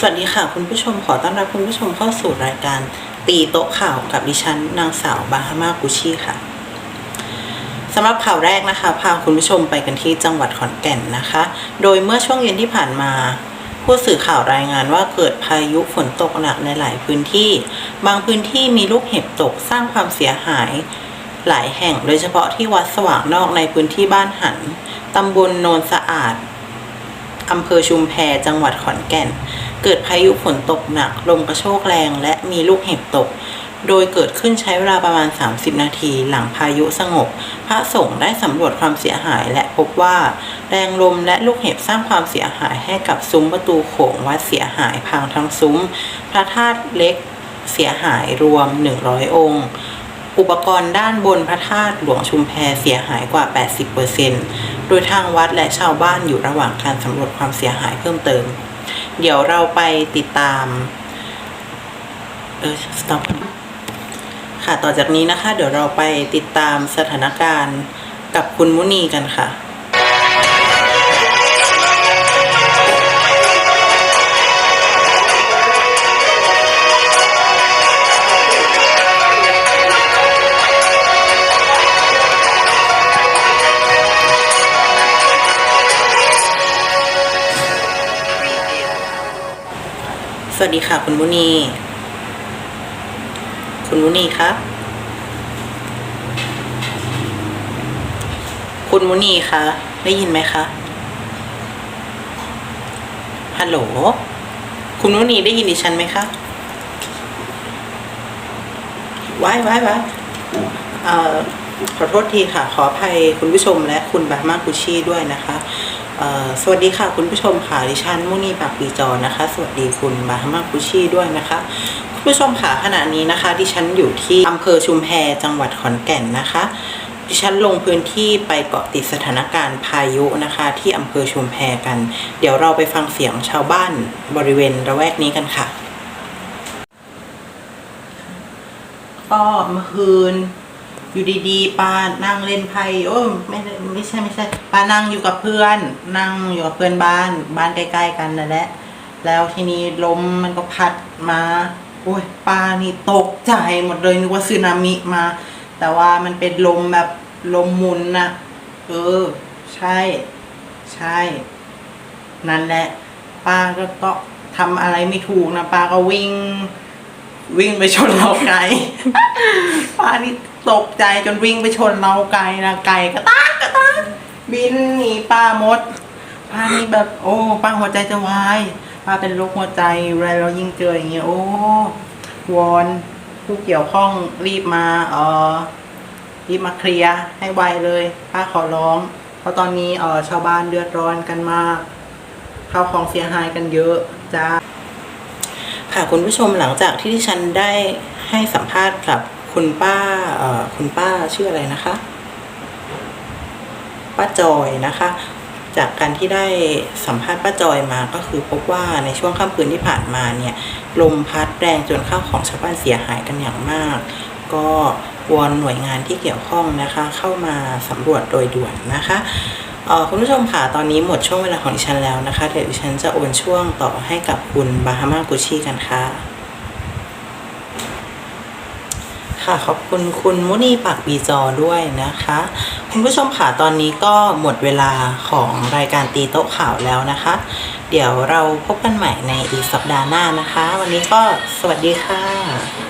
สวัสดีค่ะ คุณผู้ชมขอต้อนรับคุณผู้ชมเข้าสู่รายการ ตีโต๊ะข่าวกับดิฉันนางสาวบาฮามากุชิค่ะสำหรับข่าวแรกนะคะ พาคุณผู้ชมไปกันที่จังหวัดขอนแก่นนะคะ โดยเมื่อช่วงเย็นที่ผ่านมาผู้สื่อข่าวรายงานว่าเกิดพายุฝนตกหนักในหลายพื้นที่ บางพื้นที่มีลูกเห็บตกสร้างความเสียหายหลายแห่ง โดยเฉพาะที่วัดสว่างนอกในพื้นที่บ้านหันตำบลโนนสะอาดอำเภอชุมแพจังหวัดขอนแก่น เกิดพายุฝนตกหนัก ลมกระโชกแรงและมีลูกเห็บตก โดยเกิดขึ้นใช้เวลาประมาณ 30 นาทีหลังพายุสงบ พระสงฆ์ได้สำรวจความเสียหายและพบว่า แรงลมและลูกเห็บสร้างความเสียหายให้กับซุ้มประตูโขงวัดเสียหายพังทั้งซุ้ม พระธาตุเล็กเสียหายรวม 100 องค์อุปกรณ์ด้านบนพระธาตุหลวงชุมแพเสียหายกว่า 80%โดยทางวัดและชาวบ้านอยู่ระหว่างการสำรวจความเสียหายเพิ่มเติม เดี๋ยวเราไปติดตาม เออ stop ก่อนค่ะ ต่อจากนี้นะคะ เดี๋ยวเราไปติดตามสถานการณ์กับคุณมุนีกันค่ะ สวัสดีค่ะ คุณมุนี คุณมุนีคะคุณมุนีคะ ได้ยินไหมคะ ฮัลโหล คุณมุนีได้ยินดิฉันไหมคะว้ายว้ายว้ายเอ่อขอโทษทีค่ะ ขออภัยคุณผู้ชมและคุณบามากุชิด้วยนะคะ สวัสดีค่ะคุณผู้ชมค่ะดิฉันมุนีปากปีจอนะคะ สวัสดีคุณบามากุชิด้วยนะคะคุณผู้ชมค่ะขณะนี้นะคะดิฉันอยู่ที่อำเภอชุมแพจังหวัดขอนแก่นนะคะ ดิฉันลงพื้นที่ไปเกาะติดสถานการณ์พายุนะคะ ที่อำเภอชุมแพกัน เดี๋ยวเราไปฟังเสียงชาวบ้านบริเวณระแวกนี้กันค่ะ ก็เมื่อคืน อยู่ดีๆป้านั่งเล่นไพ่โอ้ไม่ไม่ใช่ไม่ใช่ป้านั่งอยู่กับเพื่อน นั่งอยู่กับเพื่อนบ้านบ้านใกล้ๆกันนั่นแหละแล้วทีนี้ลมมันก็พัดมาโอ้ยป้านี่ตกใจหมดเลยนึกว่าสึนามิมา แต่ว่ามันเป็นลมแบบลมหมุนนะเออ ใช่ ใช่ นั่นแหละ ป้าก็ก็ทำอะไรไม่ถูกนะป้าก็วิ่ง วิ่งไปชนเราไก่ป้านี่ตกใจจนวิ่งไปชนเราไก่นะไก่กระตากกระตากบินหนีป้าหมดป้านี่แบบ โอ้ป้าหัวใจจะวายป้าเป็นโรคหัวใจอะไรเรายิ่งเจออย่างเงี้ยโอ้วอนผู้เกี่ยวข้องรีบมาเออรีบมาเคลียร์ให้ไวเลยป้าขอร้อง เพราะตอนนี้เออชาวบ้านเดือดร้อนกันมากข้าวของเสียหายกันเยอะจ้า ค่ะคุณผู้ชมหลังจากที่ดิฉันได้ให้สัมภาษณ์กับคุณป้าคุณป้าชื่ออะไรนะคะ ป้าจอยนะคะ จากการที่ได้สัมภาษณ์ป้าจอยมาก็คือพบว่าในช่วงค่ำคืนที่ผ่านมาเนี่ยลมพัดแรงจนข้าวของชาวบ้านเสียหายกันอย่างมาก ก็วอนหน่วยงานที่เกี่ยวข้องนะคะ เข้ามาสำรวจโดยด่วนนะคะ คุณผู้ชมค่ะตอนนี้หมดช่วงเวลาของดิฉันแล้วนะคะ เดี๋ยวดิฉันจะโอนช่วงต่อให้กับคุณบาฮามากุชิกันค่ะ ค่ะขอบคุณคุณมุนีปากบีจอด้วยนะคะ คุณผู้ชมค่ะตอนนี้ก็หมดเวลาของรายการตีโต๊ะข่าวแล้วนะคะ เดี๋ยวเราพบกันใหม่ในอีกสัปดาห์หน้านะคะ วันนี้ก็สวัสดีค่ะ